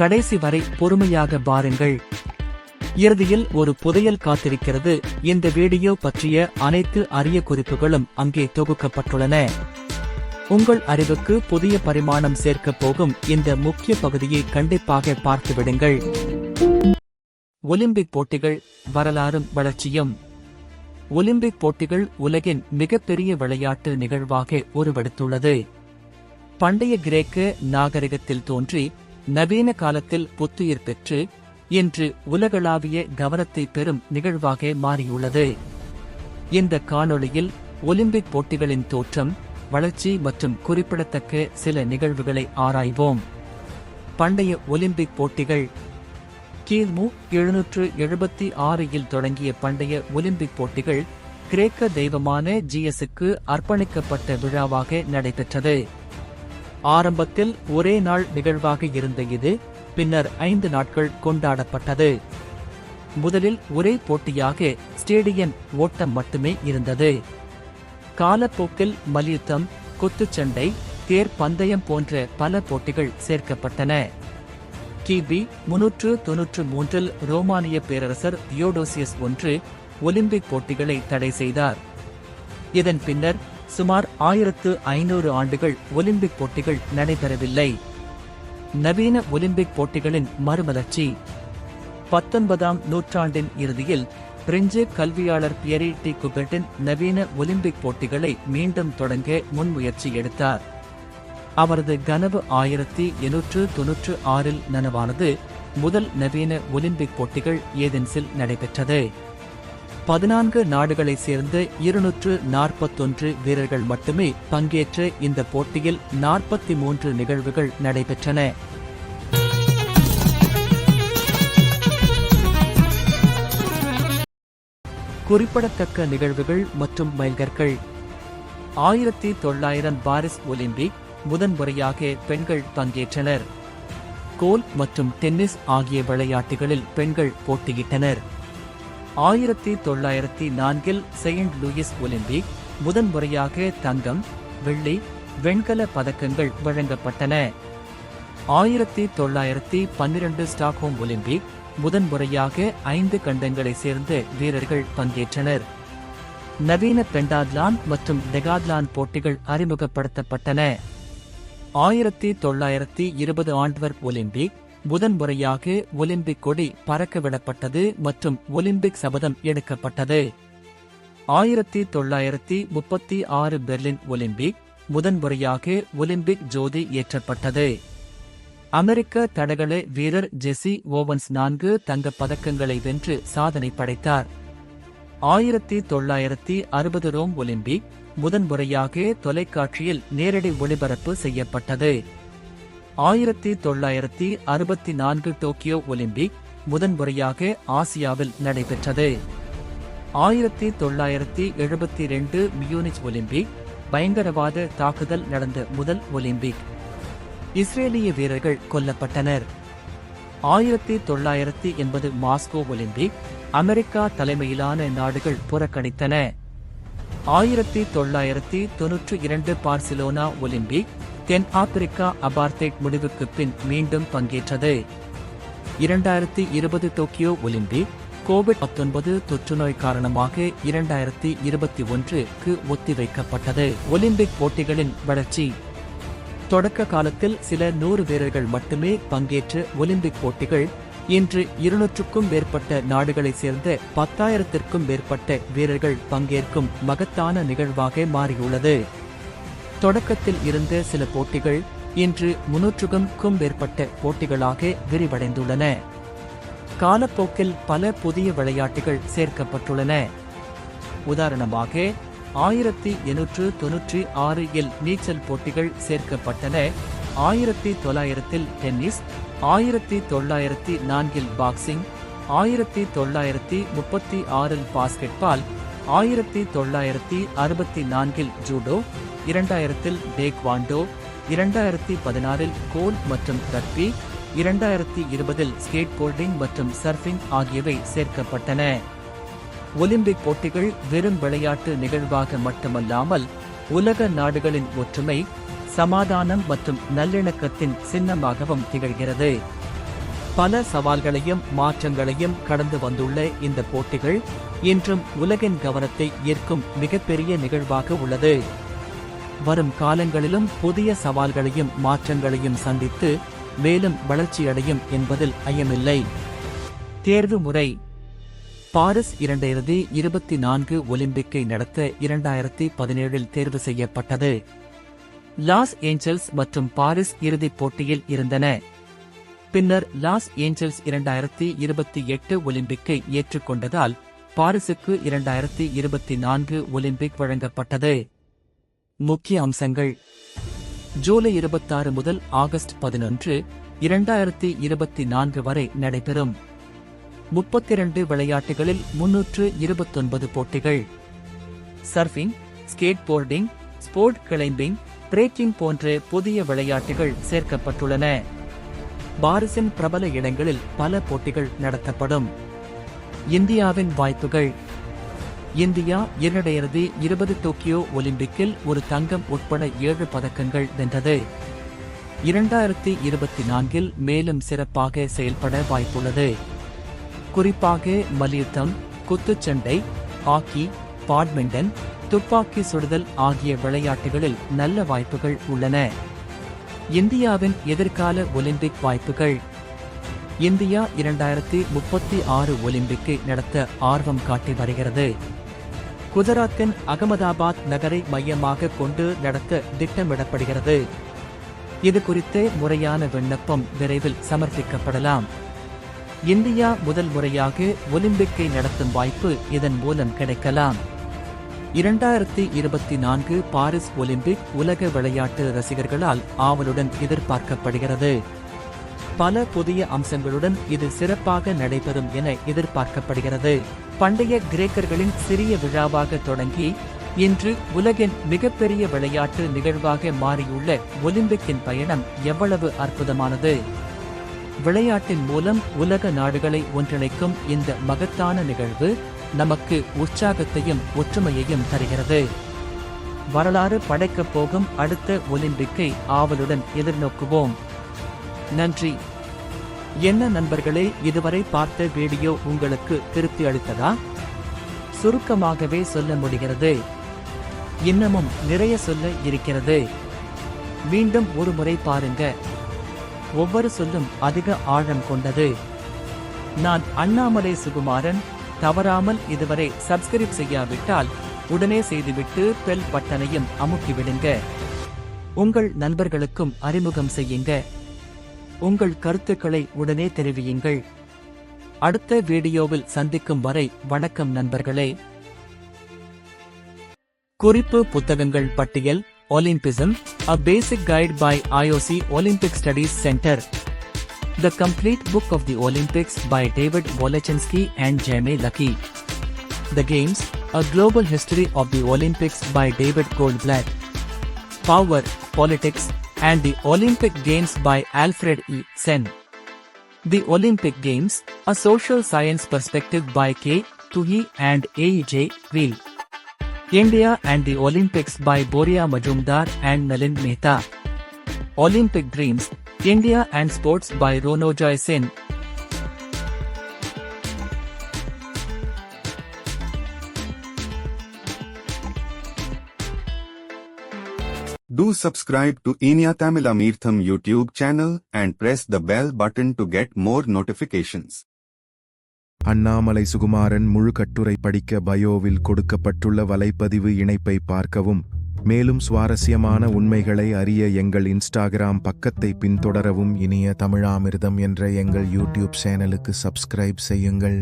கடைசி வரை பொறுமையாக பாருங்கள் இறுதியில் ஒரு புதையல் காத்திருக்கிறது. இந்த வீடியோ பற்றிய அனைத்து அரிய குறிப்புகளும் அங்கே தொகுக்கப்பட்டுள்ளன. உங்கள் அறிவுக்கு புதிய பரிமாணம் சேர்க்கப் போகும் இந்த முக்கிய பகுதியை கண்டிப்பாக பார்த்துவிடுங்கள். ஒலிம்பிக் போட்டிகள் வரலாறும் வளர்ச்சியும். ஒலிம்பிக் போட்டிகள் உலகின் மிகப்பெரிய விளையாட்டு நிகழ்வாக உருவெடுத்துள்ளது. பண்டைய கிரேக்க நாகரிகத்தில் தோன்றி நவீன காலத்தில் புத்துயிர் பெற்று இன்று உலகளாவிய கவனத்தை பெறும் நிகழ்வாக மாறியுள்ளது. இந்த காணொளியில் ஒலிம்பிக் போட்டிகளின் தோற்றம் வளர்ச்சி மற்றும் குறிப்பிடத்தக்க சில நிகழ்வுகளை ஆராய்வோம். பண்டைய ஒலிம்பிக் போட்டிகள். கிமு எழுநூற்று எழுபத்தி ஆறில் தொடங்கிய பண்டைய ஒலிம்பிக் போட்டிகள் கிரேக்க தெய்வமான ஜியஸுக்கு அர்ப்பணிக்கப்பட்ட விழாவாக நடைபெற்றது. ஆரம்பத்தில் ஒரே நாள் நிகழ்வாக இருந்த இது பின்னர் ஐந்து நாட்கள் கொண்டாடப்பட்டது. முதலில் ஒரே போட்டியாக ஸ்டேடியன் ஓட்டம் மட்டுமே இருந்தது. காலப்போக்கில் மல்யுத்தம் குத்துச்சண்டை தேர் பந்தயம் போன்ற பல போட்டிகள் சேர்க்கப்பட்டன. கிபி முன்னூற்று தொன்னூற்று மூன்றில் ரோமானிய பேரரசர் தியோடோசியஸ் ஒன்று ஒலிம்பிக் போட்டிகளை தடை செய்தார். இதன் பின்னர் சுமார் ஆயிரத்து ஐநூறு ஆண்டுகள் ஒலிம்பிக் போட்டிகள் நடைபெறவில்லை. நவீன ஒலிம்பிக் போட்டிகளின் மறுமலர்ச்சி. பத்தொன்பதாம் நூற்றாண்டின் இறுதியில் பிரெஞ்சு கல்வியாளர் பியரி டி குபெர்டின் நவீன ஒலிம்பிக் போட்டிகளை மீண்டும் தொடங்க முன்முயற்சி எடுத்தார். அவரது கனவு ஆயிரத்தி எண்ணூற்று தொன்னூற்று ஆறில் நனவானது முதல் நவீன ஒலிம்பிக் போட்டிகள் ஏதென்ஸில் நடைபெற்றது. பதினான்கு நாடுகளைச் சேர்ந்த இருநூற்று நாற்பத்தொன்று வீரர்கள் மட்டுமே பங்கேற்ற இந்த போட்டியில் நாற்பத்தி மூன்று நிகழ்வுகள் நடைபெற்றன. குறிப்பிடத்தக்க நிகழ்வுகள் மற்றும் மைல்கற்கள். ஆயிரத்தி தொள்ளாயிரம் பாரிஸ் ஒலிம்பிக் முதன்முறையாக பெண்கள் பங்கேற்றனர். கோல் மற்றும் டென்னிஸ் ஆகிய விளையாட்டுகளில் பெண்கள் போட்டியிட்டனர். ஆயிரத்தி தொள்ளாயிரத்தி நான்கில் செயின்ட் லூயிஸ் ஒலிம்பிக் முதன்முறையாக தங்கம் வெள்ளி வெண்கல பதக்கங்கள் வழங்கப்பட்டன. ஆயிரத்தி தொள்ளாயிரத்தி பன்னிரண்டு ஸ்டாக்ஹோம் ஒலிம்பிக் முதன்முறையாக ஐந்து கண்டங்களை சேர்ந்த வீரர்கள் பங்கேற்றனர். நவீன பெண்டாத்லான் மற்றும் டெகாத்லான் போட்டிகள் அறிமுகப்படுத்தப்பட்டன. ஆயிரத்தி தொள்ளாயிரத்தி இருபது ஆண்ட்வர்ப் ஒலிம்பிக் முதன்முறையாக ஒலிம்பிக் கொடி பறக்கவிடப்பட்டது மற்றும் ஒலிம்பிக் சபதம் எடுக்கப்பட்டது. ஆயிரத்தி தொள்ளாயிரத்தி முப்பத்தி ஆறு பெர்லின் ஒலிம்பிக் முதன்முறையாக ஒலிம்பிக் ஜோதி ஏற்றப்பட்டது. அமெரிக்க தடகள வீரர் ஜெசி ஓவன்ஸ் நான்கு தங்கப் பதக்கங்களை வென்று சாதனை படைத்தார். ஆயிரத்தி தொள்ளாயிரத்தி அறுபது ரோம் ஒலிம்பிக் முதன்முறையாக தொலைக்காட்சியில் நேரடி ஒளிபரப்பு செய்யப்பட்டது. ஆயிரத்தி தொள்ளாயிரத்தி அறுபத்தி நான்கு டோக்கியோ ஒலிம்பிக் முதன்முறையாக ஆசியாவில் நடைபெற்றது. ஆயிரத்தி தொள்ளாயிரத்தி எழுபத்தி ரெண்டு மியூனிச் ஒலிம்பிக் பயங்கரவாத தாக்குதல் நடந்த முதல் ஒலிம்பிக். இஸ்ரேலிய வீரர்கள் கொல்லப்பட்டனர். ஆயிரத்தி தொள்ளாயிரத்தி எண்பது மாஸ்கோ ஒலிம்பிக் அமெரிக்கா தலைமையிலான நாடுகள் புறக்கணித்தன. ஆயிரத்தி தொள்ளாயிரத்தி தொன்னூற்றி இரண்டு பார்சிலோனா ஒலிம்பிக் தென் ஆப்பிரிக்கா அபார்த்தைட் முடிவுக்கு பின் மீண்டும் பங்கேற்றது. இரண்டாயிரத்தி இருபது டோக்கியோ ஒலிம்பிக் கோவிட் பத்தொன்பது தொற்றுநோய் காரணமாக இரண்டாயிரத்தி இருபத்தி ஒன்றுக்கு ஒத்திவைக்கப்பட்டது. ஒலிம்பிக் போட்டிகளின் வளர்ச்சி. தொடக்க காலத்தில் சில நூறு வீரர்கள் மட்டுமே பங்கேற்ற ஒலிம்பிக் போட்டிகள் இன்று இருநூற்றுக்கும் மேற்பட்ட நாடுகளைச் சேர்ந்த பத்தாயிரத்திற்கும் மேற்பட்ட வீரர்கள் பங்கேற்கும் மகத்தான நிகழ்வாக மாறியுள்ளது. தொடக்கத்தில் இருந்த சில போட்டிகள் இன்று முன்னூற்றுக்கும் மேற்பட்ட போட்டிகளாக விரிவடைந்துள்ளன. காலப்போக்கில் பல புதிய விளையாட்டுகள் சேர்க்கப்பட்டுள்ளன. உதாரணமாக ஆயிரத்தி எண்ணூற்று தொன்னூற்றி ஆறு இல் நீச்சல் போட்டிகள் சேர்க்கப்பட்டன. ஆயிரத்தி தொள்ளாயிரத்தில் டென்னிஸ் ஆயிரத்தி தொள்ளாயிரத்தி நான்கில் பாக்ஸிங் ஆயிரத்தி தொள்ளாயிரத்தி முப்பத்தி ஆறில் பாஸ்கெட்பால் ஆயிரத்தி தொள்ளாயிரத்தி அறுபத்தி நான்கில் ஜூடோ இரண்டாயிரத்தில் டேக்வாண்டோ இரண்டாயிரத்தி பதினாறில் கோல் மற்றும் ரக்பி இரண்டாயிரத்தி இருபதில் ஸ்கேட் போர்டிங் மற்றும் சர்ஃபிங் ஆகியவை சேர்க்கப்பட்டன. ஒலிம்பிக் போட்டிகள் வெறும் விளையாட்டு நிகழ்வாக மட்டுமல்லாமல் உலக நாடுகளின் ஒற்றுமை சமாதானம் மற்றும் நல்லிணக்கத்தின் சின்னமாகவும் திகழ்கிறது. பல சவால்களையும் மாற்றங்களையும் கடந்து வந்துள்ள இந்த போட்டிகள் இன்றும் உலகின் கவனத்தை ஈர்க்கும் மிகப்பெரிய நிகழ்வாக உள்ளது. வரும் காலங்களிலும் புதிய சவால்களையும் மாற்றங்களையும் சந்தித்து மேலும் வளர்ச்சியடையும் என்பதில் ஐயமில்லை. தேர்வு முறை. பாரிஸ் இரண்டாயிரத்தி இருபத்தி நான்கு ஒலிம்பிக்கை நடத்த இரண்டாயிரத்தி பதினேழில் தேர்வு செய்யப்பட்டது. லாஸ் ஏஞ்சல்ஸ் மற்றும் பாரிஸ் இறுதிப் போட்டியில் இருந்தன. பின்னர் லாஸ் ஏஞ்சல்ஸ் இரண்டாயிரத்தி இருபத்தி எட்டு ஒலிம்பிக்கை ஏற்றுக்கொண்டதால் பாரிஸுக்கு இரண்டாயிரத்தி இருபத்தி நான்கு ஒலிம்பிக் வழங்கப்பட்டது. முக்கிய அம்சங்கள். ஜூலை இருபத்தாறு முதல் ஆகஸ்ட் பதினொன்று இரண்டாயிரத்தி இருபத்தி நான்கு வரை நடைபெறும். முப்பத்திரண்டு விளையாட்டுகளில் முன்னூற்று இருபத்தொன்பது போட்டிகள். Surfing skateboarding sport climbing breaking போன்ற புதிய விளையாட்டுகள் சேர்க்கப்பட்டுள்ளன. பாரிஸின் பிரபல இடங்களில் பல போட்டிகள் நடத்தப்படும். இந்தியாவின் வாய்ப்புகள். இந்தியா இரண்டாயிரத்தி இருபது டோக்கியோ ஒலிம்பிக்கில் ஒரு தங்கம் உட்பட ஏழு பதக்கங்கள் வென்றது. இரண்டாயிரத்தி இருபத்தி நான்கில் மேலும் சிறப்பாக செயல்பட வாய்ப்புள்ளது. குறிப்பாக மல்யுத்தம் குத்துச்சண்டை ஹாக்கி பாட்மிண்டன் துப்பாக்கி சுடுதல் ஆகிய விளையாட்டுகளில் நல்ல வாய்ப்புகள் உள்ளன. இந்தியாவின் எதிர்கால ஒலிம்பிக் வாய்ப்புகள். இந்தியா இரண்டாயிரத்தி முப்பத்தி ஆறு ஒலிம்பிக்கை நடத்த ஆர்வம் காட்டி வருகிறது. குஜராத்தின் அகமதாபாத் நகரை மையமாக கொண்டு நடத்த திட்டமிடப்படுகிறது. இது குறித்து முறையான விண்ணப்பம் விரைவில் சமர்ப்பிக்கப்படலாம். இந்தியா முதல் முறையாக ஒலிம்பிக்கை நடத்தும் வாய்ப்பு இதன் மூலம் கிடைக்கலாம். இரண்டாயிரத்தி இருபத்தி நான்கு பாரிஸ் ஒலிம்பிக் உலக விளையாட்டு ரசிகர்களால் ஆவலுடன் எதிர்பார்க்கப்படுகிறது. பல புதிய அம்சங்களுடன் இது சிறப்பாக நடைபெறும் என எதிர்பார்க்கப்படுகிறது. பண்டைய கிரேக்கர்களின் சிறிய விழாவாக தொடங்கி இன்று உலகின் மிகப்பெரிய விளையாட்டு நிகழ்வாக மாறியுள்ள ஒலிம்பிக்கின் பயணம் எவ்வளவு அற்புதமானது. விளையாட்டின் மூலம் உலக நாடுகளை ஒன்றிணைக்கும் இந்த மகத்தான நிகழ்வு நமக்கு உற்சாகத்தையும் ஒற்றுமையையும் தருகிறது. வரலாறு படைக்கப் போகும் அடுத்த ஒலிம்பிக்கை ஆவலுடன் எதிர்நோக்குவோம். நன்றி. என்ன நண்பர்களே இதுவரை பார்த்த வீடியோ உங்களுக்கு திருப்தி அளித்ததா? சுருக்கமாகவே சொல்ல முடிகிறது. இன்னமும் நிறைய சொல்ல இருக்கிறது. மீண்டும் ஒரு முறை பாருங்க. ஒவ்வொரு சொல்லும் அதிக ஆழம் கொண்டது. நான் அண்ணாமலை சுகுமாரன். தவறாமல் இதுவரை சப்ஸ்கிரைப் செய்யாவிட்டால் உடனே செய்துவிட்டு பெல் பட்டனையும் அமுக்கிவிடுங்க. உங்கள் நண்பர்களுக்கும் அறிமுகம் செய்யுங்க. உங்கள் கருத்துக்களை உடனே தெரிவியுங்கள். அடுத்த வீடியோவில் சந்திக்கும் வரை வணக்கம் நண்பர்களே. குறிப்பு புத்தகங்கள் பட்டியல் Olympism a basic guide by IOC Olympic studies centre the complete book of the Olympics by David Wallechinsky and Jaime Loucky the games a global history of the Olympics by David Gold Goldblatt. Power politics and the Olympic Games by Alfred E. Sen. The Olympic Games, a social science perspective by K. Tuhi and A. J. Wheel. India and the Olympics by Boria Majumdar and Nalin Mehta. Olympic Dreams, India and Sports by Ronojoy Sen. Do subscribe to Enya Tamil Amirtham YouTube channel and press the bell button to get more notifications. Annamalai Sukumaran முழு கட்டுரை படிக்க பயோவில் கொடுக்கப்பட்டுள்ள வலைப்பதிவு இணைப்பை பார்க்கவும் மேலும் சுவாரஸ்யமான உண்மைகளை அறிய எங்கள் இன்ஸ்டாகிராம் பக்கத்தை பின்தொடரவும் இனிய தமிழாமிர்தம் என்ற எங்கள் யூடியூப் சேனலுக்கு சப்ஸ்கிரைப் செய்யுங்கள்